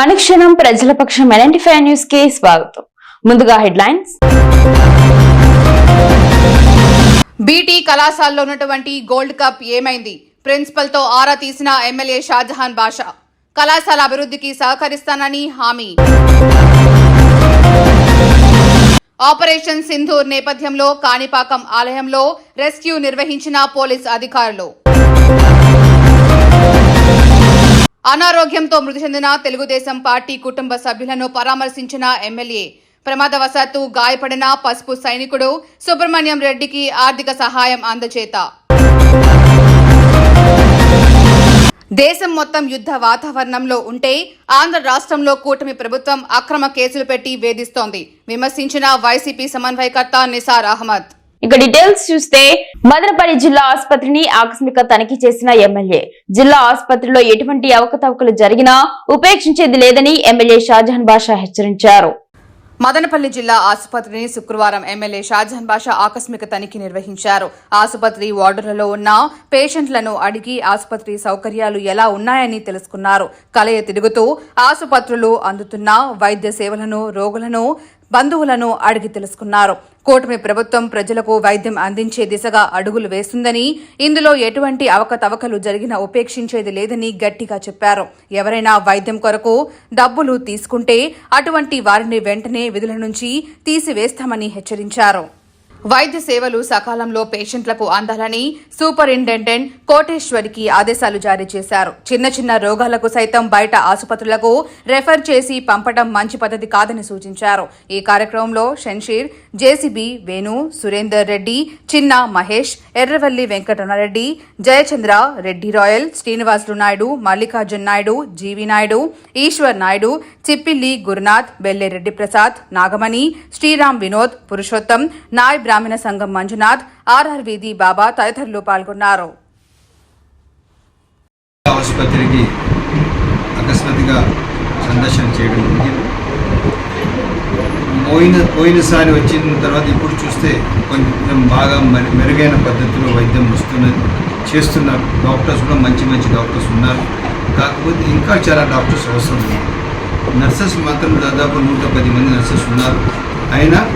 అనుక్షణం ప్రజల పక్షం ఎలాంటి ఫైవ్ న్యూస్కి స్వాగతం. ముందుగా హెడ్లైన్స్. బీటీ కళాశాలలో ఉన్నటువంటి గోల్డ్ కప్ ఏమైంది? ప్రిన్సిపల్తో ఆరా తీసిన ఎమ్మెల్యే షాజహాన్ బాషా. కళాశాల అభివృద్ధికి సహకరిస్తానని హామీ. ఆపరేషన్ సింధూర్ నేపథ్యంలో కాణిపాకం ఆలయంలో రెస్క్యూ నిర్వహించిన పోలీస్ అధికారులు. అనారోగ్యంతో మృతి చెందిన తెలుగుదేశం పార్టీ కుటుంబ సభ్యులను పరామర్శించిన ఎమ్మెల్యే. ప్రమాదవశాత్తు గాయపడిన పసుపు సైనికుడు సుబ్రహ్మణ్యం రెడ్డికి ఆర్థిక సహాయం అందచేత. దేశం మొత్తం యుద్ధ వాతావరణంలో ఉంటే ఆంధ్ర రాష్ట్రంలో కూటమి ప్రభుత్వం అక్రమ కేసులు పెట్టి వేధిస్తోంది. విమర్శించిన వైసీపీ సమన్వయకర్త నిసార్ అహ్మద్. ఇక డీటెయిల్స్ చూస్తే మదనపల్లి జిల్లా ఆసుపత్రిని ఆకస్మిక తనిఖీ చేసిన ఎమ్మెల్యే. జిల్లా ఆసుపత్రిలో ఎటువంటి అవకతవకలు జరిగినా ఉపేక్షించేది లేదని ఎమ్మెల్యే షాజహాన్ బాషా హెచ్చరించారు. మదనపల్లి జిల్లా ఆసుపత్రిని శుక్రవారం ఎమ్మెల్యే షాజహాన్ బాషా ఆకస్మిక తనిఖీ నిర్వహించారు. ఆసుపత్రి వార్డులలో ఉన్న పేషెంట్లను అడిగి ఆసుపత్రి సౌకర్యాలు ఎలా ఉన్నాయని తెలుసుకున్నారు. కలయ తిరుగుతూ ఆసుపత్రులు అందుతున్న వైద్య సేవలను రోగులను బంధువులను అడిగి తెలుసుకున్నారు. కూటమి ప్రభుత్వం ప్రజలకు వైద్యం అందించే దిశగా అడుగులు వేస్తుందని ఇందులో ఎటువంటి అవకతవకలు జరిగినా ఉపేక్షించేది లేదని గట్టిగా చెప్పారు. ఎవరైనా వైద్యం కొరకు డబ్బులు తీసుకుంటే అటువంటి వారిని వెంటనే విధుల నుంచి తీసివేస్తామని హెచ్చరించారు. వైద్య సేవలు సకాలంలో పేషెంట్లకు అందాలని సూపరింటెండెంట్ కోటేశ్వరికి ఆదేశాలు జారీ చేశారు. చిన్న చిన్న రోగాలకు సైతం బయట ఆసుపత్రులకు రెఫర్ చేసి పంపడం మంచి పద్ధతి కాదని సూచించారు. ఈ కార్యక్రమంలో Shamsheer JCB Venu Surender Reddy Chinna Mahesh Erravalli Venkataramanareddy Jayachandra Reddy Rayal Srinivasulu Naidu Mallikarjun Naidu G V Naidu Eshwar Naidu Chippilli Gurunath Bellereddy Prasad Nagamani Sriram Vinod Purushottam Nayab గ్రామీణ సంఘం మంజునాథ్ ఆర్ఆర్ వీధి బాబా తదితరులు పాల్గొన్నారు. ఆసుపత్రికి అకస్మాత్తుగా సందర్శన చేయడం జరిగింది. పోయిన పోయినసారి వచ్చిన తర్వాత ఇప్పుడు చూస్తే కొంచెం బాగా మెరు- మెరుగైన పద్ధతిలో వైద్యం వస్తున్నది చేస్తున్నారు. డాక్టర్స్ కూడా మంచి మంచి డాక్టర్స్ ఉన్నారు. కాకపోతే ఇంకా చాలా డాక్టర్స్ అవసరం ఉంది నర్సెస్ మాత్రం దాదాపు నూట పది మంది నర్సెస్ ఉన్నారు. అయినా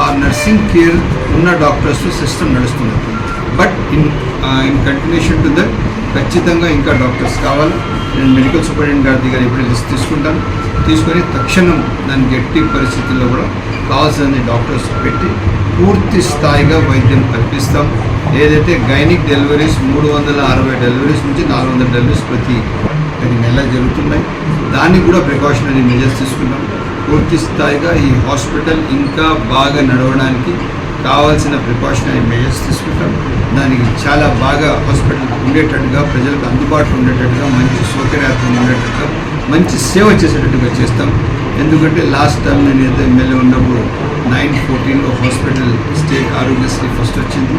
ఆ నర్సింగ్ కేర్ ఉన్న డాక్టర్స్ సిస్టమ్ నడుస్తుంది. But in in continuation to that ఖచ్చితంగా ఇంకా డాక్టర్స్ కావాలి. నేను మెడికల్ సూపరింటెండెంట్ గారి దగ్గర ఇప్పుడు లిస్ట్ తీసుకుంటాను. తీసుకొని తక్షణం దాని గట్టి పరిస్థితుల్లో కూడా కావాల్సిన డాక్టర్స్ పెట్టి పూర్తి స్థాయిగా వైద్యం కల్పిస్తాం. ఏదైతే గైనిక్ డెలివరీస్ మూడు వందల అరవై డెలివరీస్ నుంచి నాలుగు వందల డెలివరీస్ ప్రతి నెల జరుగుతున్నాయి. దాన్ని కూడా ప్రికాషనరీ మెజర్స్ తీసుకున్నాం పూర్తి స్థాయిగా ఈ హాస్పిటల్ ఇంకా బాగా నడవడానికి కావాల్సిన ప్రికాషనరీ మెజర్స్ తీసుకుంటాం. దానికి చాలా బాగా హాస్పిటల్ ఉండేటట్టుగా ప్రజలకు అందుబాటులో ఉండేటట్టుగా మంచి సౌకర్యాత్మకంగా ఉండేటట్టుగా మంచి సేవ చేసేటట్టుగా చేస్తాం. ఎందుకంటే లాస్ట్ టైం నేను ఏదో ఎమ్మెల్యే ఉన్నప్పుడు నైన్ ఫోర్టీన్లో హాస్పిటల్ స్టేట్ ఆరోగ్యశ్రీ ఫస్ట్ వచ్చింది.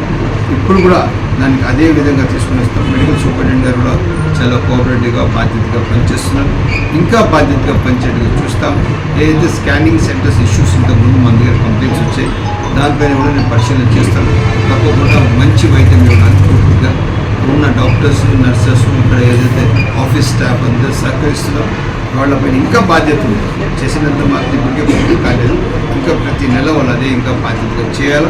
ఇప్పుడు కూడా దానికి అదే విధంగా తీసుకుని వస్తాం. మెడికల్ సూపరింటెండెంట్ గారు కూడా చాలా కోఆపరేటివ్గా బాధ్యతగా పనిచేస్తున్నాం ఇంకా బాధ్యతగా పనిచేయడానికి చూస్తాం. ఏదైతే స్కానింగ్ సెంటర్స్ ఇష్యూస్ ఇంతకుముందు మన దగ్గర కంప్లైంట్స్ వచ్చాయి. దానిపైన కూడా నేను పరిశీలన చేస్తాను. తప్పకుండా మంచి వైద్యం ఇవ్వడానికి పూర్తిగా ఉన్న డాక్టర్స్ నర్సెస్ ఇక్కడ ఏదైతే ఆఫీస్ స్టాఫ్ అందరూ సహకరిస్తున్నారో వాళ్ళపైన ఇంకా బాధ్యత ఉంది చేసినంత మాత్రం ఇప్పటికే పూర్తి కాలేదు. ఇంకా ప్రతి నెల వాళ్ళు అదే ఇంకా బాధ్యతగా చేయాలి?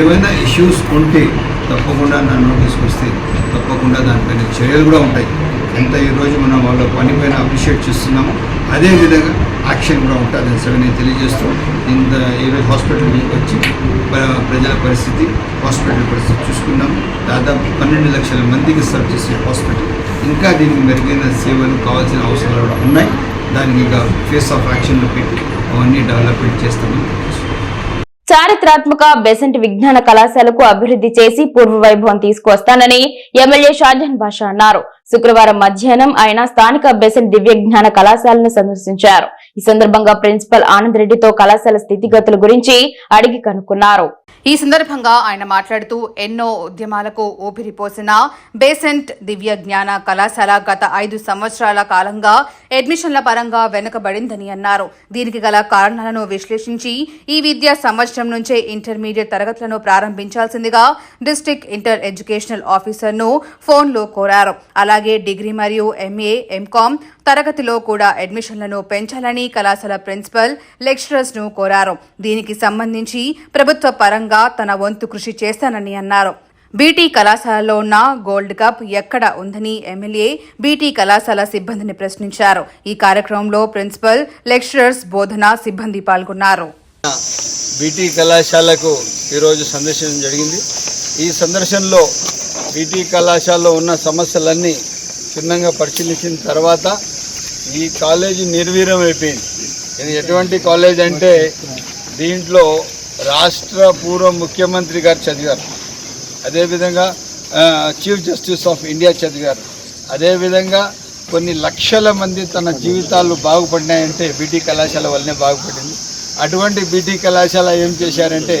ఏవైనా ఇష్యూస్ ఉంటే తప్పకుండా నా నోటీస్కి వస్తే తప్పకుండా దానిపైన చర్యలు కూడా ఉంటాయి. ఎంత ఈరోజు మనం వాళ్ళ పని పైన అప్రిషియేట్ చేస్తున్నామో అదేవిధంగా యాక్షన్ కూడా ఉంటుందని సరే నేను తెలియజేస్తూ ఇంత ఈరోజు హాస్పిటల్ వచ్చి ప్రజల పరిస్థితి హాస్పిటల్ పరిస్థితి చూసుకున్నాం దాదాపు పన్నెండు లక్షల మందికి సర్వ్ చేసే హాస్పిటల్ ఇంకా దీనికి మెరుగైన సేవలు కావాల్సిన అవసరాలు కూడా ఉన్నాయి. దానికి ఇంకా ఫేస్ ఆఫ్ యాక్షన్లో పెట్టి అవన్నీ డెవలప్మెంట్ చేస్తామని చారిత్రాత్మక బెసెంట్ విజ్ఞాన కళాశాలకు అభివృద్ధి చేసి పూర్వ వైభవం తీసుకువస్తానని ఎమ్మెల్యే షాజహాన్ బాషా అన్నారు. శుక్రవారం మధ్యాహ్నం ఆయన స్థానిక బెసెంట్ దివ్య జ్ఞాన కళాశాలను సందర్శించారు. ఈ సందర్భంగా ప్రిన్సిపల్ ఆనంద్ రెడ్డితో కళాశాల స్థితిగతుల గురించి అడిగి కనుక్కున్నారు. ఈ సందర్భంగా ఆయన మాట్లాడుతూ ఎన్నో ఉద్యమాలకు ఊపిరిపోసిన బేసెంట్ దివ్య జ్ఞాన కళాశాల గత ఐదు సంవత్సరాల కాలంగా అడ్మిషన్ల పరంగా వెనుకబడిందని అన్నారు. దీనికి గల కారణాలను విశ్లేషించి ఈ విద్యా సంవత్సరం నుంచే ఇంటర్మీడియట్ తరగతులను ప్రారంభించాల్సిందిగా డిస్టిక్ ఇంటర్ ఎడ్యుకేషనల్ ఆఫీసర్ను ఫోన్లో కోరారు. అలా అలాగే డిగ్రీ మరియు ఎంఏ ఎంకామ్ తరగతిలో కూడా అడ్మిషన్లను పెంచాలని కళాశాల ప్రిన్సిపల్ లెక్చరర్స్ను కోరారు. దీనికి సంబంధించి ప్రభుత్వ పరంగా తన వంతు కృషి చేస్తానని అన్నారు. బీటీ కళాశాలలో ఉన్న గోల్డ్ కప్ ఎక్కడ ఉందని ఎమ్మెల్యే బీటీ కళాశాల సిబ్బందిని ప్రశ్నించారు. ఈ కార్యక్రమంలో ప్రిన్సిపల్ లెక్చరర్స్ బోధన సిబ్బంది పాల్గొన్నారు. బీటీ కళాశాలకు ఈరోజు సందర్శనం జరిగింది. ఈ సందర్శనలో బీటీ కళాశాలలో ఉన్న సమస్యలన్నీ క్షుణ్ణంగా పరిశీలించిన తర్వాత ఈ కాలేజీ నిర్వీర్యం అయిపోయింది. ఇది ఎటువంటి కాలేజ్ అంటే దీంట్లో రాష్ట్ర పూర్వ ముఖ్యమంత్రి గారు చదివారు. అదేవిధంగా చీఫ్ జస్టిస్ ఆఫ్ ఇండియా చదివారు. అదేవిధంగా కొన్ని లక్షల మంది తన జీవితాలు బాగుపడినాయంటే బీటీ కళాశాల వల్లనే బాగుపడింది. అటువంటి బీటీ కళాశాల ఏం చేశారంటే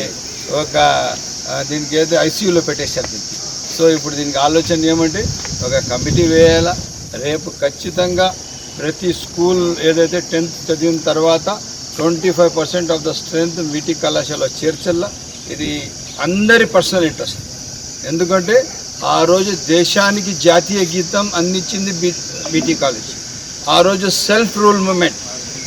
ఒక దీనికి ఏదో ఐసీయూలో పెట్టేశారు దీనికి సో ఇప్పుడు దీనికి ఆలోచన ఏమంటే ఒక కమిటీ వేయాలా? రేపు ఖచ్చితంగా ప్రతి స్కూల్ ఏదైతే టెన్త్ చదివిన తర్వాత twenty five percent of the strength BT కళాశాల చేర్చల్లా? ఇది అందరి పర్సనల్ ఇంట్రెస్ట్. ఎందుకంటే ఆ రోజు దేశానికి జాతీయ గీతం అందించింది బీ బీటీ కాలేజ్. ఆ రోజు సెల్ఫ్ రూల్ మూమెంట్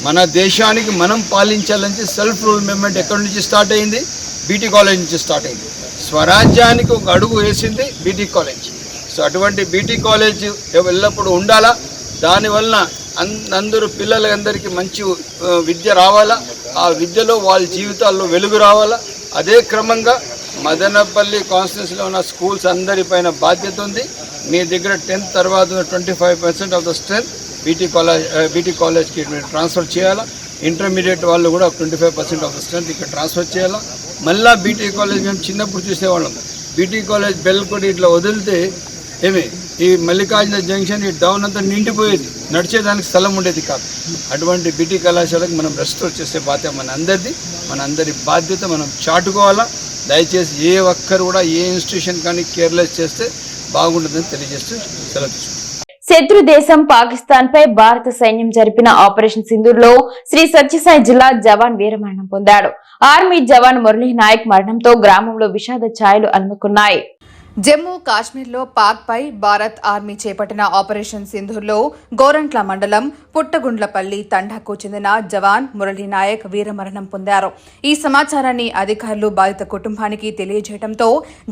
మన దేశానికి మనం పాలించాలని సెల్ఫ్ రూల్ మూవ్మెంట్ ఎక్కడి నుంచి స్టార్ట్ అయింది? బీటీ కాలేజ్ నుంచి స్టార్ట్ అయింది. స్వరాజ్యానికి ఒక అడుగు వేసింది బీటీ కాలేజ్ సో అటువంటి బీటీ కాలేజ్ ఎల్లప్పుడూ ఉండాలా? దానివలన అంద అందరూ పిల్లలందరికీ మంచి విద్య రావాలా? ఆ విద్యలో వాళ్ళ జీవితాల్లో వెలుగు రావాలా? అదే క్రమంగా మదనపల్లి కాన్స్టిట్యూన్సీలో ఉన్న స్కూల్స్ అందరిపైన బాధ్యత ఉంది. మీ దగ్గర టెన్త్ తర్వాత twenty five percent of the strength BT college BT కాలేజ్కి ట్రాన్స్ఫర్ చేయాలా? ఇంటర్మీడియట్ వాళ్ళు కూడా twenty five percent of the strength ఇక్కడ ట్రాన్స్ఫర్ చేయాలా? మళ్ళా బీటీ కాలేజ్ మేము చిన్నప్పుడు చూసేవాళ్ళం. బీటీ కాలేజ్ బెల్ కొట్టి ఇట్లా వదిలితే ఏమి? ఈ మల్లికార్జున జంక్షన్ ఈ డౌన్ అంతా నిండిపోయేది. నడిచేదానికి స్థలం ఉండేది కాదు. అటువంటి బీటీ కళాశాలకు మనం రెస్టోర్ చేసే బాధ్యత మన అందరిది మన అందరి బాధ్యత మనం చాటుకోవాలా? దయచేసి ఏ ఒక్కరు కూడా ఏ ఇన్స్టిట్యూషన్ కానీ కేర్లెస్ చేస్తే బాగుంటుందని తెలియజేస్తూ సెలవు తీసుకుంటాం శత్రు దేశం పాకిస్తాన్ పై భారత సైన్యం జరిపిన ఆపరేషన్ సింధూర్లో శ్రీ సత్యసాయి జిల్లా జవాన్ వీరమరణం పొందాడు. ఆర్మీ జవాన్ మురళీ నాయక్ మరణంతో గ్రామంలో విషాద ఛాయలు అలుముకున్నాయి. జమ్మూ కాశ్మీర్లో పాక్ పై భారత్ ఆర్మీ చేపట్టిన ఆపరేషన్ సింధూర్లో గోరంట్ల మండలం పుట్టగుండ్లపల్లి తండాకు చెందిన జవాన్ మురళీ నాయక్ వీరమరణం పొందారు. ఈ సమాచారాన్ని అధికారులు బాధిత కుటుంబానికి తెలియజేయడంతో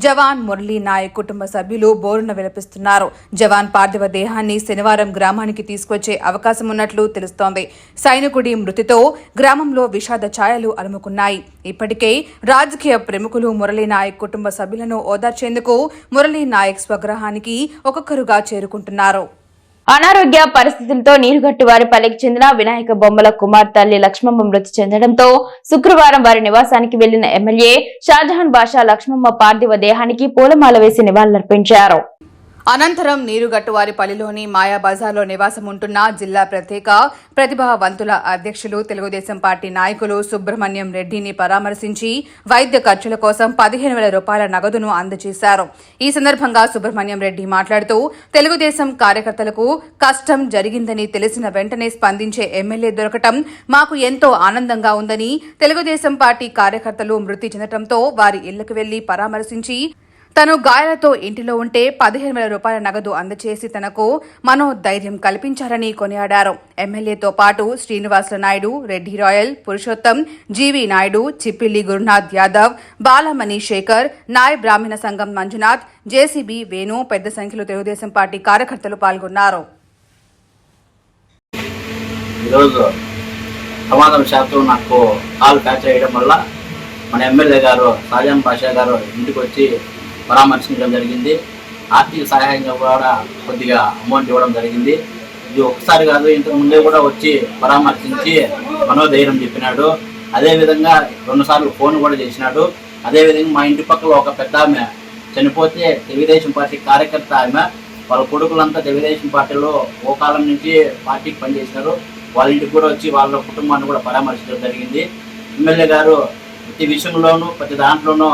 జవాన్ మురళీ నాయక్ కుటుంబ సభ్యులు బోరున విలపిస్తున్నారు. జవాన్ పార్థివ దేహాన్ని శనివారం గ్రామానికి తీసుకొచ్చే అవకాశం ఉన్నట్లు తెలుస్తోంది. సైనికుడి మృతితో గ్రామంలో విషాద ఛాయలు అలుముకున్నాయి. ఇప్పటికే రాజకీయ ప్రముఖులు మురళీనాయక్ కుటుంబ సభ్యులను ఓదార్చేందుకు మురళీ నాయక్ ఒక్కొక్కరుగా చేరుకుంటున్నారు. అనారోగ్య పరిస్థితులతో నీరుగట్టు వారిపల్లికి చెందిన వినాయక బొమ్మల కుమార్ తల్లి లక్ష్మమ్మ మృతి చెందడంతో శుక్రవారం వారి నివాసానికి వెళ్ళిన ఎమ్మెల్యే షాజహాన్ బాషా లక్ష్మమ్మ పార్థివ దేహానికి పూలమాల వేసి నివాళులర్పించారు. అనంతరం నీరుగట్టువారిపల్లిలోని మాయా బజార్లో నివాసం ఉంటున్న జిల్లా ప్రత్యేక ప్రతిభావంతుల అధ్యక్షులు తెలుగుదేశం పార్టీ నాయకులు సుబ్రహ్మణ్యం రెడ్డిని పరామర్శించి వైద్య ఖర్చుల కోసం పదిహేను వేల రూపాయల నగదును అందజేశారు. ఈ సందర్భంగా సుబ్రహ్మణ్యం రెడ్డి మాట్లాడుతూ తెలుగుదేశం కార్యకర్తలకు కష్టం జరిగిందని తెలిసిన వెంటనే స్పందించే ఎమ్మెల్యే దొరకటం మాకు ఎంతో ఆనందంగా ఉందని తెలుగుదేశం పార్టీ కార్యకర్తలు మృతి చెందటంతో వారి ఇళ్ళకు వెళ్ళి పరామర్శించి తను గాయాలతో ఇంటిలో ఉంటే పదిహేను వేల రూపాయల నగదు అందచేసి తనకు మనోధైర్యం కల్పించారని కొనియాడారు. ఎమ్మెల్యేతో పాటు శ్రీనివాసుల నాయుడు రెడ్డి రాయల్ పురుషోత్తం జీవి నాయుడు చిప్పిల్లి గురునాథ్ యాదవ్ బాలమణి శేఖర్ నాయ్ బ్రాహ్మణ సంఘం మంజునాథ్ జేసీబీ వేణు పెద్ద సంఖ్యలో తెలుగుదేశం పార్టీ కార్యకర్తలు పాల్గొన్నారు. ఈరోజు ప్రమాదం శాతం నాకు కాలు వల్ల మన ఎమ్మెల్యే గారు సాజాన్ పాషా గారు ఇంటికి వచ్చి పరామర్శించడం జరిగింది. ఆర్థిక సహాయంగా కూడా కొద్దిగా అమౌంట్ ఇవ్వడం జరిగింది. ఇది ఒకసారి కాదు ఇంతకు ముందే కూడా వచ్చి పరామర్శించి మనోధైర్యం చెప్పినాడు. అదేవిధంగా రెండుసార్లు ఫోన్ కూడా చేసినాడు. అదేవిధంగా మా ఇంటి పక్కల ఒక పెద్ద ఆమె చనిపోతే తెలుగుదేశం పార్టీ కార్యకర్త ఆమె వాళ్ళ కొడుకులంతా తెలుగుదేశం పార్టీలో ఓ కాలం నుంచి పార్టీకి పనిచేశారు వాళ్ళ ఇంటికి కూడా వచ్చి వాళ్ళ కుటుంబాన్ని కూడా పరామర్శించడం జరిగింది. ఎమ్మెల్యే గారు ప్రతి విషయంలోనూ ప్రతి దాంట్లోనూ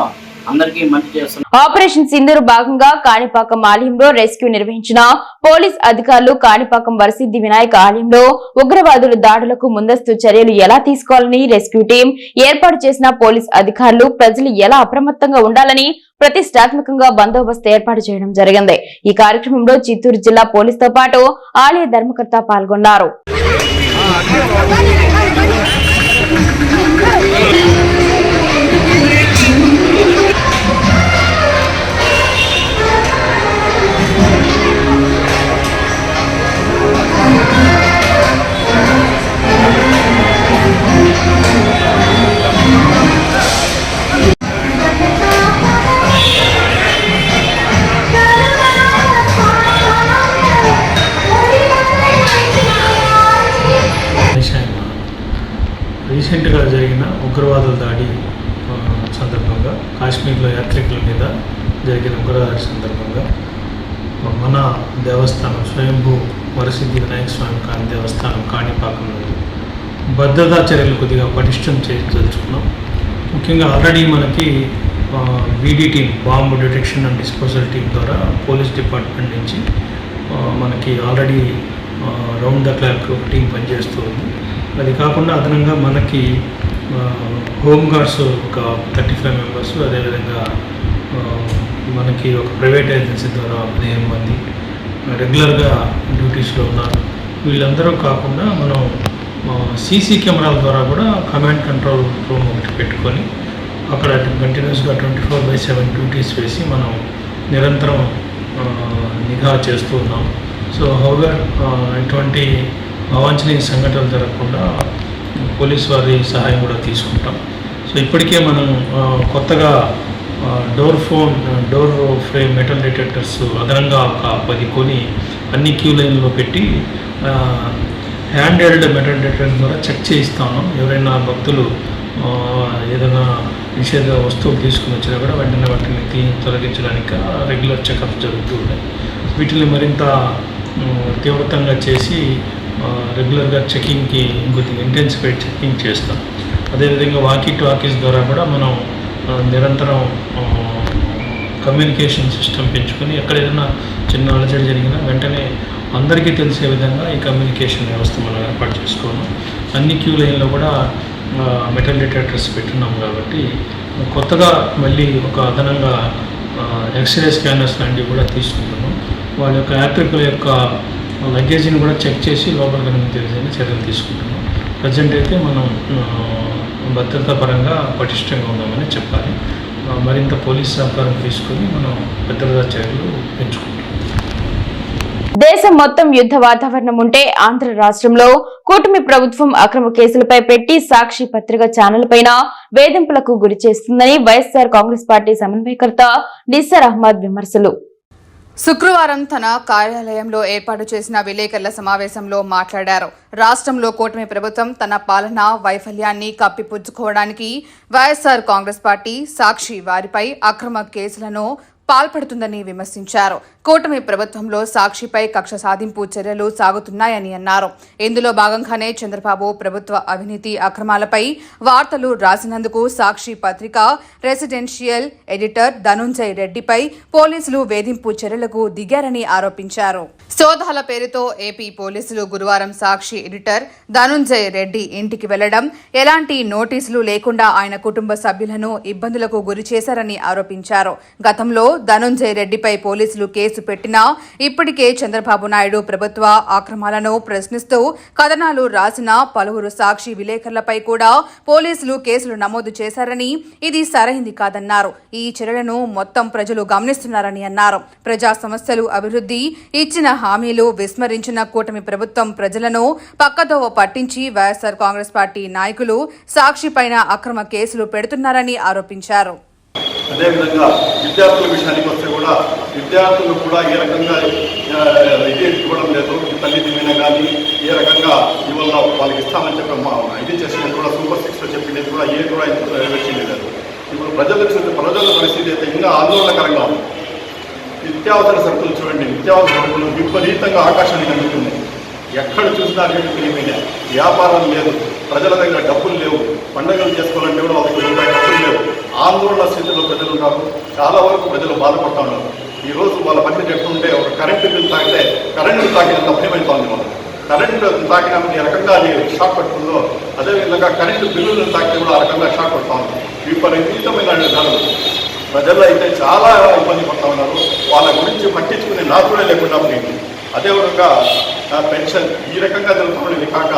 ఆపరేషన్ సింధూర్ భాగంగా కాణిపాకం ఆలయంలో రెస్క్యూ నిర్వహించిన పోలీస్ అధికారులు కాణిపాకం వరసిద్ధి వినాయక ఆలయంలో ఉగ్రవాదుల దాడులకు ముందస్తు చర్యలు ఎలా తీసుకోవాలని రెస్క్యూ టీం ఏర్పాటు చేసిన పోలీస్ అధికారులు ప్రజలు ఎలా అప్రమత్తంగా ఉండాలని ప్రతిష్టాత్మకంగా బందోబస్తు ఏర్పాటు చేయడం జరిగింది. ఈ కార్యక్రమంలో చిత్తూరు జిల్లా పోలీసుతో పాటు ఆలయ ధర్మకర్త పాల్గొన్నారు. భద్రతా చర్యలు కొద్దిగా పటిష్టం చేయదలుచుకున్నాం ముఖ్యంగా ఆల్రెడీ మనకి BD team bomb detection and disposal team ద్వారా పోలీస్ డిపార్ట్మెంట్ నుంచి మనకి already round the clock team పనిచేస్తూ ఉంది. అది కాకుండా అదనంగా మనకి హోమ్ గార్డ్స్ ఒక థర్టీ ఫైవ్ మెంబర్స్ అదేవిధంగా మనకి ఒక ప్రైవేట్ ఏజెన్సీ ద్వారా పదిహేను మంది రెగ్యులర్గా డ్యూటీస్లో ఉన్నారు. వీళ్ళందరూ కాకుండా మనం సీసీ కెమెరాల ద్వారా కూడా కమాండ్ కంట్రోల్ రూమ్ ఒకటి పెట్టుకొని అక్కడ కంటిన్యూస్గా twenty four by seven duties వేసి మనం నిరంతరం నిఘా చేస్తూ ఉన్నాం. సో హౌవర్ ఎటువంటి అవాంఛనీయ సంఘటనలు జరగకుండా పోలీస్ వారి సహాయం కూడా తీసుకుంటాం. సో ఇప్పటికే మనం కొత్తగా door phone door frame metal detectors అదనంగా ఒక పది కొని అన్ని క్యూ లైన్లో పెట్టి హ్యాండ్ హెల్డ్ మెటల్ డిటెక్టర్ ద్వారా చెక్ చేయిస్తాను. ఎవరైనా భక్తులు ఏదైనా నిషేధ వస్తువులు తీసుకుని వచ్చినా కూడా వెంటనే వాటిని క్లీన్ తొలగించడానికి రెగ్యులర్ చెకప్ జరుగుతూ ఉన్నాయి వీటిని మరింత తీవ్రతంగా చేసి రెగ్యులర్గా చెకింగ్కి ఇంకొద్దిగా ఇంటెన్సిఫైడ్ చెకింగ్ చేస్తాం. అదేవిధంగా వాకీ టాకీస్ ద్వారా కూడా మనం నిరంతరం కమ్యూనికేషన్ సిస్టమ్ పెంచుకొని ఎక్కడ ఏదైనా చిన్న అలజడి జరిగినా వెంటనే అందరికీ తెలిసే విధంగా ఈ కమ్యూనికేషన్ వ్యవస్థ మనం ఏర్పాటు చేసుకోము అన్ని క్యూ లైన్లో కూడా మెటల్ డిటెక్టర్స్ పెట్టున్నాం కాబట్టి కొత్తగా మళ్ళీ ఒక అదనంగా ఎక్స్రే స్కానర్స్ లాంటివి కూడా తీసుకుంటున్నాం. వాళ్ళ యొక్క యాత్రికుల యొక్క లగేజీని కూడా చెక్ చేసి లోపల కనుక తెలిసేలా చర్యలు తీసుకుంటున్నాం. ప్రజెంట్ అయితే మనం భద్రతా పరంగా పటిష్టంగా ఉన్నామని చెప్పాలి. మరింత పోలీస్ సహకారం తీసుకొని మనం భద్రతా చర్యలు పెంచుకుంటాం దేశం మొత్తం యుద్ధ వాతావరణం ఉంటే ఆంధ్ర రాష్ట్రంలో కూటమి ప్రభుత్వం అక్రమ కేసులపై పెట్టి సాక్షి పత్రిక ఛానల్ పైన వేధింపులకు గురి చేస్తుందని వైఎస్ఆర్ కాంగ్రెస్ పార్టీ సమన్వయకర్త నిస్సర్ అహ్మద్ విమర్శలు. శుక్రవారం తన కార్యాలయంలో ఏర్పాటు చేసిన విలేకరుల సమావేశంలో మాట్లాడారు. రాష్ట్రంలో కూటమి ప్రభుత్వం తన పాలన వైఫల్యాన్ని కప్పిపుచ్చుకోవడానికి వైఎస్ఆర్ కాంగ్రెస్ పార్టీ సాక్షి వారిపై అక్రమ కేసులను పాల్పడుతుందని విమర్శించారు. కూటమి ప్రభుత్వంలో సాక్షిపై కక్ష సాధింపు చర్యలు సాగుతున్నాయని అన్నారు. ఇందులో భాగంగానే చంద్రబాబు ప్రభుత్వ అవినీతి అక్రమాలపై వార్తలు రాసినందుకు సాక్షి పత్రిక రెసిడెన్షియల్ ఎడిటర్ ధనుంజయ్ రెడ్డిపై పోలీసులు వేధింపు చర్యలకు దిగారని ఆరోపించారు. సోదాల పేరుతో ఏపీ పోలీసులు గురువారం సాక్షి ఎడిటర్ ధనుంజయ్ రెడ్డి ఇంటికి వెళ్ళడం ఎలాంటి నోటీసులు లేకుండా ఆయన కుటుంబ సభ్యులను ఇబ్బందులకు గురి చేశారని ఆరోపించారు. గతంలో ధనుంజయ్ రెడ్డిపై పోలీసులు కేసు పెట్టినా ఇప్పటికే చంద్రబాబు నాయుడు ప్రభుత్వ ఆక్రమాలను ప్రశ్నిస్తూ కథనాలు రాసిన పలువురు సాక్షి విలేకరులపై కూడా పోలీసులు కేసులు నమోదు చేశారని ఇది సరైంది కాదన్నారు. ఈ చర్యలను మొత్తం ప్రజలు గమనిస్తున్నారని అన్నారు. ప్రజా సమస్యలు అభివృద్ధి ఇచ్చిన హామీలు విస్మరించిన కూటమి ప్రభుత్వం ప్రజలను పక్కదోవ పట్టించి వైఎస్ఆర్ కాంగ్రెస్ పార్టీ నాయకులు సాక్షి పైన అక్రమ కేసులు పెడుతున్నారని ఆరోపించారు. అదేవిధంగా విద్యార్థుల విషయానికి వస్తే కూడా విద్యార్థులు కూడా ఏ రకంగా ఇది ఇవ్వడం లేదు. తల్లి కానీ ఏ రకంగా ఇవాళ వాళ్ళకి ఇస్తామని చెప్పి మా ఇది చేసినది కూడా సూపర్ సిక్స్లో చెప్పినది కూడా ఏ కూడా వచ్చింది లేదు. ఇప్పుడు ప్రజల ప్రజల పరిస్థితి అయితే ఇంకా ఆందోళనకరంగా ఉంది. నిత్యావసర సరుకులు చూడండి. నిత్యావసర సరుకులు విపరీతంగా ఆకాశానికి అందుతున్నాయి ఎక్కడ చూసినా రేట్లు పెరిగిపోయినాయి. వ్యాపారం లేదు. ప్రజల దగ్గర డబ్బులు లేవు. పండుగలు చేసుకోవాలంటే కూడా వాళ్ళకి రూపాయి ఆందోళన స్థితిలో ప్రజలు ఉన్నారు. చాలా వరకు ప్రజలు బాధపడతా ఉన్నారు ఈరోజు వాళ్ళ పరిస్థితి ఎట్లుంటే ఒక కరెంటు బిల్ తాగితే కరెంటు తాగినంత భయమైపోతుంది మనం కరెంటు తాకిన ఏ రకంగా అది షాక్ పడుతుందో అదేవిధంగా కరెంటు బిల్లులు తాకితే కూడా ఆ రకంగా షాక్ పడతా ఉంది విపరీతమైన విధానం ప్రజలు అయితే చాలా ఇబ్బంది పడతా ఉన్నారు. వాళ్ళ గురించి పట్టించుకునే నా కూడా లేకుండా అదే అదేవిధంగా పెన్షన్ ఈ రకంగా జరుగుతున్నది కాక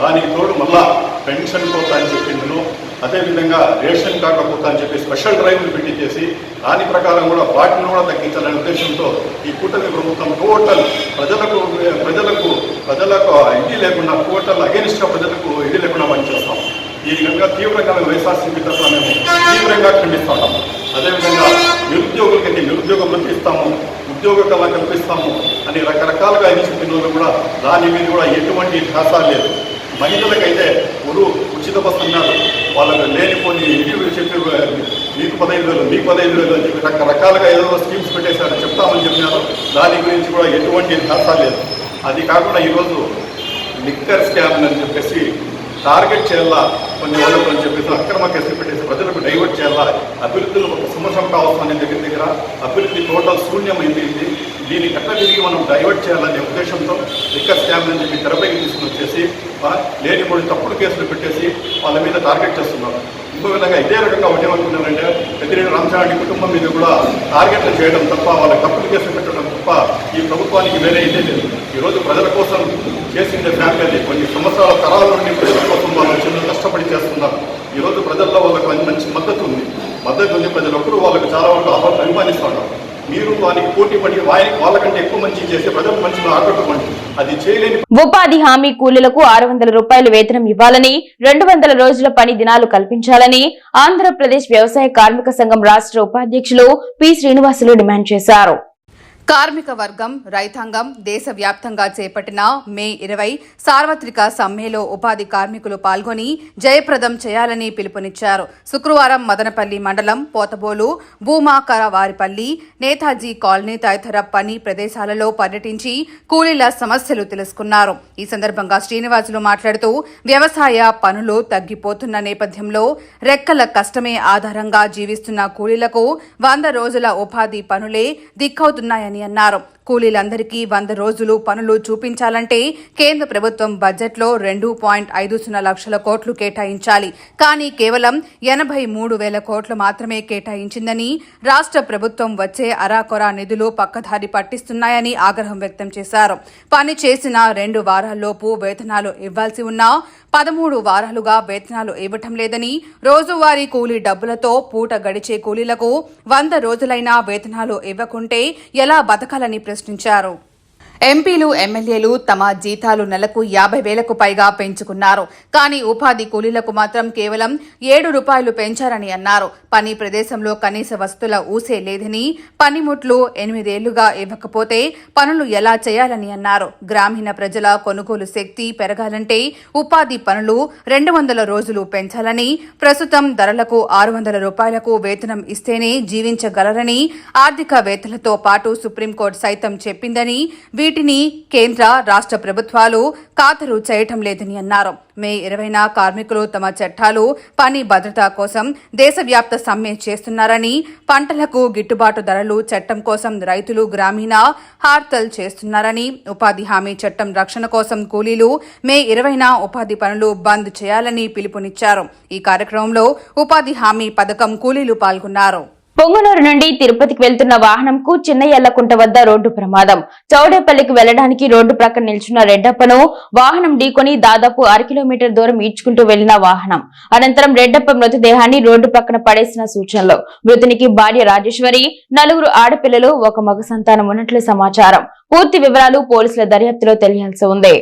దానికి తోడు మళ్ళా పెన్షన్ కోసం అని చెప్పింది అదేవిధంగా రేషన్ కార్డుల కొత్త అని చెప్పి స్పెషల్ డ్రైవ్లు పెట్టి చేసి దాని ప్రకారం కూడా వాటిని కూడా తగ్గించాలనే ఉద్దేశంతో ఈ కూటమి ప్రభుత్వం టోటల్ ప్రజలకు ప్రజలకు ప్రజలకు ఇది లేకుండా టోటల్ అగేనిస్ట్గా ప్రజలకు ఇది లేకుండా పనిచేస్తాం. ఈ విధంగా తీవ్రంగా మేము వైఎస్ఆర్సీపీ తరఫున మేము తీవ్రంగా ఖండిస్తున్నాం అదేవిధంగా నిరుద్యోగులకి నిరుద్యోగ వృత్తి ఇస్తాము ఉద్యోగ కళ కల్పిస్తాము అని రకరకాలుగా ఇచ్చిన కూడా దాని మీద కూడా ఎటువంటి ధ్యాస లేదు. మహిళలకైతే గురు ఉచిత బస్సు అన్నారు వాళ్ళకి లేనిపోని ఇంటికి చెప్పి మీకు పదహైదు వేలు మీకు పదహైదు వేలు అని చెప్పి రకరకాలుగా ఏదో స్కీమ్స్ పెట్టేశారు చెప్తామని చెప్పినారు. దాని గురించి కూడా ఎటువంటి ధ్యాస లేదు. అది కాకుండా ఈరోజు లిక్కర్ స్కామ్ అని చెప్పేసి టార్గెట్ చేయాలా కొన్ని వాళ్ళకు అని చెప్పేసి అక్రమ కేసులు పెట్టేసి ప్రజలకు డైవర్ట్ చేయాలా? అభివృద్ధిలో ఒక సుమసం కావాల్సిన దగ్గర దగ్గర అభివృద్ధి టోటల్ శూన్యమైంది దీన్ని ఎట్లా తిరిగి మనం డైవర్ట్ చేయాలనే ఉద్దేశంతో లిక్కర్ స్కామ్ అని చెప్పి తెరపైకి తీసుకుని వచ్చేసి లేని లేనిపోయి తప్పుడు కేసులు పెట్టేసి వాళ్ళ మీద టార్గెట్ చేస్తున్నారు. ఇంకో విధంగా ఇదే రకంగా ఒకటేమనుకున్నారంటే పెద్దిరెడ్డి రామచంద్రారెడ్డి కుటుంబం మీద కూడా టార్గెట్లు చేయడం తప్ప వాళ్ళకి తప్పుడు కేసులు పెట్టడం తప్ప ఈ ప్రభుత్వానికి వేరే ఇదే లేదు. ఈరోజు ప్రజల కోసం చేసిందే ఫ్యామిలీ కొన్ని సంవత్సరాల తరాల నుండి ప్రజల కోసం వాళ్ళు చిన్న కష్టపడి చేస్తున్నారు. ఈరోజు ప్రజల్లో వాళ్ళకి మంచి- మంచి మద్దతు ఉంది. మద్దతు ఉంది ప్రజలొక్కరు వాళ్ళకి చాలా వరకు అభిమానిస్తున్నారు. మీరు వారికి పోటీ పడి వాళ్ళకంటే ఎక్కువ మంచి ఆకట్టుకోండి. అది చేయలేని ఉపాధి హామీ కూలీలకు ఆరు వందల రూపాయలు వేతనం ఇవ్వాలని రెండు వందల రోజుల పని దినాలు కల్పించాలని ఆంధ్రప్రదేశ్ వ్యవసాయ కార్మిక సంఘం రాష్ట్ర ఉపాధ్యక్షులు పి శ్రీనివాసులు డిమాండ్ చేశారు. కార్మిక వర్గం రైతాంగం దేశవ్యాప్తంగా చేపట్టిన మే ఇరవై సార్వత్రిక సమ్మెలో ఉపాధి కార్మికులు పాల్గొని జయప్రదం చేయాలని పిలుపునిచ్చారు. శుక్రవారం మదనపల్లి మండలం పోతబోలు భూమాకర వారిపల్లి నేతాజీ కాలనీ తదితర పని ప్రదేశాలలో పర్యటించి కూలీల సమస్యలు తెలుసుకున్నారు. ఈ సందర్భంగా శ్రీనివాసులు మాట్లాడుతూ వ్యవసాయ పనులు తగ్గిపోతున్న నేపథ్యంలో రెక్కల కష్టమే ఆధారంగా జీవిస్తున్న కూలీలకు వంద రోజుల ఉపాధి పనులే దిక్కవుతున్నాయని అని అన్నారు. కూలీలందరికీ వంద రోజులు పనులు చూపించాలంటే కేంద్ర ప్రభుత్వం బడ్జెట్లో రెండు పాయింట్ ఐదు సున్నా లక్షల కోట్లు కేటాయించాలి. కానీ కేవలం ఎనభై మూడు వేల కోట్లు మాత్రమే కేటాయించిందని రాష్ట్ర ప్రభుత్వం వచ్చే అరాకొరా నిధులు పక్కదారి పట్టిస్తున్నాయని ఆగ్రహం వ్యక్తం చేశారు. పని చేసిన రెండు వారాల్లోపు వేతనాలు ఇవ్వాల్సి ఉన్నా పదమూడు వారాలుగా వేతనాలు ఇవ్వటం లేదని రోజువారీ కూలీ డబ్బులతో పూట గడిచే కూలీలకు వంద రోజులైనా వేతనాలు ఇవ్వకుంటే ఎలా బతకాలని ప్రశ్నించారు. ఎంపీలు ఎమ్మెల్యేలు తమ జీతాలు నెలకు యాభై వేలకు పైగా పెంచుకున్నారు. కానీ ఉపాధి కూలీలకు మాత్రం కేవలం ఏడు రూపాయలు పెంచారని అన్నారు. పని ప్రదేశంలో కనీస వస్తువుల ఊసే లేదని పనిముట్లు ఎనిమిదేళ్ళుగా ఇవ్వకపోతే పనులు ఎలా చేయాలని అన్నారు. గ్రామీణ ప్రజల కొనుగోలు శక్తి పెరగాలంటే ఉపాధి పనులు రెండు వందల రోజులు పెంచాలని ప్రస్తుతం ధరలకు ఆరు వందల రూపాయలకు వేతనం ఇస్తేనే జీవించగలరని ఆర్థిక వేత్తలతో పాటు సుప్రీంకోర్టు సైతం చెప్పిందని వీటి వీటిని కేంద్ర రాష్ట్ర ప్రభుత్వాలు ఖాతరు చేయటం లేదని అన్నారు. మే ఇరవైన కార్మికులు తమ చట్టాలు పని భద్రత కోసం దేశవ్యాప్త సమ్మె చేస్తున్నారని పంటలకు గిట్టుబాటు ధరలు చట్టం కోసం రైతులు గ్రామీణ హార్తల్ చేస్తున్నారని ఉపాధి హామీ చట్టం రక్షణ కోసం కూలీలు మే ఇరవైన ఉపాధి పనులు బంద్ చేయాలని పిలుపునిచ్చారు. ఈ కార్యక్రమంలో ఉపాధి హామీ పథకం కూలీలు పాల్గొన్నారు. పొంగనూరు నుండి తిరుపతికి వెళ్తున్న వాహనంకు చిన్నయల్లకుంట వద్ద రోడ్డు ప్రమాదం. చౌడేపల్లికి వెళ్ళడానికి రోడ్డు ప్రక్కన నిల్చున్న రెడ్డప్పను వాహనం ఢీకొని దాదాపు అర కిలోమీటర్ దూరం ఈడ్చుకుంటూ వెళ్ళిన వాహనం. అనంతరం రెడ్డప్ప మృతదేహాన్ని రోడ్డు పక్కన పడేసిన సూచనలు. మృతునికి భార్య రాజేశ్వరి నలుగురు ఆడపిల్లలు ఒక మగ సంతానం ఉన్నట్లు సమాచారం. పూర్తి వివరాలు పోలీసుల దర్యాప్తులో తెలియాల్సి ఉంది.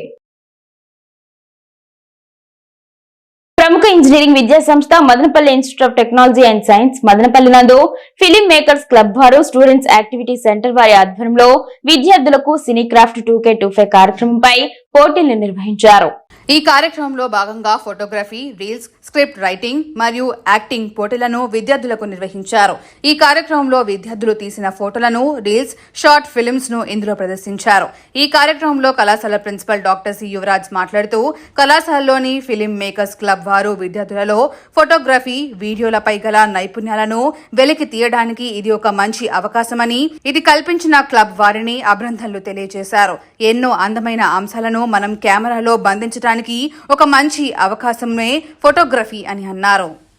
ప్రముఖ ఇంజనీరింగ్ విద్యా సంస్థ Madanapalle institute of technology and science Madanapalle నందు ఫిలిం మేకర్స్ క్లబ్ వారు స్టూడెంట్స్ యాక్టివిటీ సెంటర్ వారి ఆధ్వర్యంలో విద్యార్థులకు cine craft two K two five కార్యక్రమంపై పోటీలు నిర్వహించారు. ఈ కార్యక్రమంలో భాగంగా ఫోటోగ్రఫీ రీల్స్ స్క్రిప్ట్ రైటింగ్ మరియు యాక్టింగ్ పోటీలను విద్యార్థులకు నిర్వహించారు. ఈ కార్యక్రమంలో విద్యార్థులు తీసిన ఫోటోలను రీల్స్ షార్ట్ ఫిల్మ్స్ను ఇందులో ప్రదర్శించారు. ఈ కార్యక్రమంలో కళాశాల ప్రిన్సిపల్ డాక్టర్ సి యువరాజ్ మాట్లాడుతూ కళాశాలలోని ఫిలిం మేకర్స్ క్లబ్ వారు విద్యార్థులలో ఫోటోగ్రఫీ వీడియోలపై గల నైపుణ్యాలను వెలికి తీయడానికి ఇది ఒక మంచి అవకాశమని ఇది కల్పించిన క్లబ్ వారిని అభినందనలు తెలియజేశారు. ఎన్నో అందమైన అంశాలను మనం కెమెరాలో బంధించడానికి ఒక మంచి అవకాశమే ఫోటోగ్రఫీ అని అన్నారు.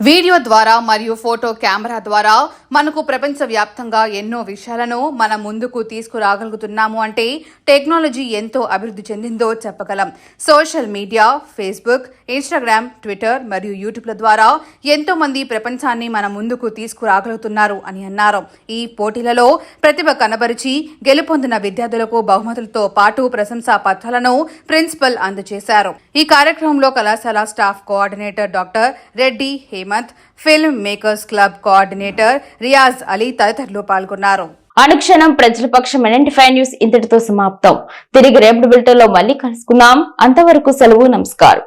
వీడియో ద్వారా మరియు ఫోటో కెమెరా ద్వారా మనకు ప్రపంచవ్యాప్తంగా ఎన్నో విషయాలను మన ముందుకు తీసుకురాగలుగుతున్నాము అంటే టెక్నాలజీ ఎంతో అభివృద్ధి చెందిందో చెప్పగలం. Social media Facebook Instagram Twitter మరియు యూట్యూబ్ల ద్వారా ఎంతో మంది ప్రపంచాన్ని మన ముందుకు తీసుకురాగలుగుతున్నారు అని అన్నారు. ఈ పోటీలలో ప్రతిభ కనబరిచి గెలుపొందిన విద్యార్థులకు బహుమతులతో పాటు ప్రశంసా పత్రాలను ప్రిన్సిపల్ అందజేశారు. ఈ కార్యక్రమంలో కళాశాల స్టాఫ్ కోఆర్డినేటర్ డాక్టర్ రెడ్డి హే Hemanth film makers club coordinator Riyaz Ali తదితరులు పాల్గొన్నారు. అనుక్షణం ప్రజల పక్షం న్యూస్ ఇంతటితో సమాప్తం. తిరిగి రేపటి బిల్టన్లో మళ్ళీ కలుసుకుందాం. అంతవరకు సెలవు నమస్కారం.